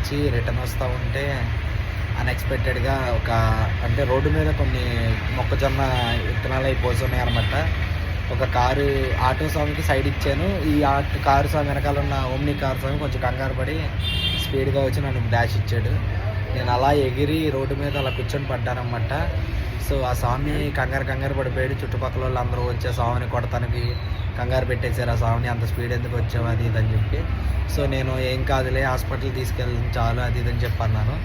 వచ్చి రిటర్న్ వస్తూ ఉంటే అన్ఎక్స్పెక్టెడ్గా ఒక అంటే రోడ్డు మీద కొన్ని మొక్కజొన్న విత్తనాలు అయిపోతున్నాయి అనమాట ఒక కారు ఆటో స్వామికి సైడ్ ఇచ్చాను. ఈ కారు స్వామి వెనకాల ఉన్న ఓమ్ని కారు స్వామి కొంచెం కంగారు పడి స్పీడ్గా వచ్చి నన్ను డాష్ ఇచ్చాడు. నేను అలా ఎగిరి రోడ్డు మీద అలా కూర్చొని పడ్డానమాట సో ఆ స్వామి కంగారు కంగారు పడిపోయాడు. చుట్టుపక్కల వాళ్ళు అందరూ వచ్చే స్వామిని కొడతానికి కంగారు పెట్టేశారు ఆ స్వామిని అంత స్పీడ్ ఎందుకు వచ్చావు? అది ఇదని అని చెప్పి. సో నేను ఏం కాదులే హాస్పిటల్ తీసుకెళ్ళి చాలు అది ఇది అని చెప్పి అన్నాను.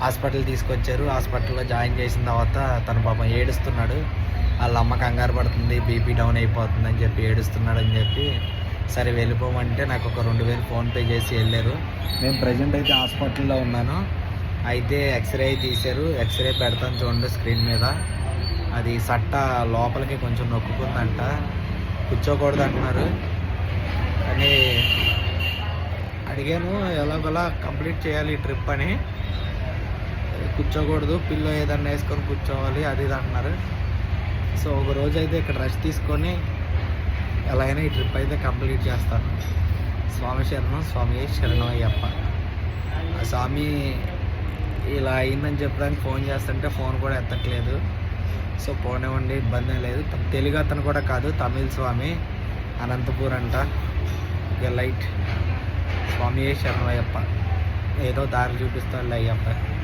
హాస్పిటల్ తీసుకొచ్చారు హాస్పిటల్లో జాయిన్ చేసిన తర్వాత తన పాపం ఏడుస్తున్నాడు. వాళ్ళ అమ్మ కంగారు పడుతుంది బీపీ డౌన్ అయిపోతుంది అని చెప్పి ఏడుస్తున్నాడు అని చెప్పి. సరే వెళ్ళిపోమంటే నాకు ఒక రెండు వేలు ఫోన్పే చేసి వెళ్ళారు. నేను ప్రజెంట్ అయితే హాస్పిటల్లో ఉన్నాను. అయితే ఎక్స్రే తీశారు ఎక్స్రే పెడతాను చూడండి స్క్రీన్ మీద. అది సట్ట లోపలికి కొంచెం నొక్కుకుందంట కూర్చోకూడదు అంటున్నారు కానీ అడిగాను ఎలాగోలా కంప్లీట్ చేయాలి ఈ ట్రిప్ అని. కూర్చోకూడదు పిల్లో ఏదన్నా వేసుకొని కూర్చోవాలి అది ఇది అంటున్నారు. సో ఒక రోజు అయితే ఇక్కడ రెస్ట్ తీసుకొని ఎలా అయినా ఈ ట్రిప్ అయితే కంప్లీట్ చేస్తాను. స్వామి శరణం స్వామి శరణం అయ్యప్ప ఆ స్వామి ఇలా అయిందని చెప్పడానికి ఫోన్ చేస్తుంటే ఫోన్ కూడా ఎత్తట్లేదు. సో పోనివ్వండి ఇబ్బంది లేదు. తెలుగు అతను కూడా కాదు తమిళ్ స్వామి అనంతపూర్ అంట. లైట్. స్వామి శరణం అయ్యప్ప ఏదో దారి చూపిస్తాడు అయ్యప్ప.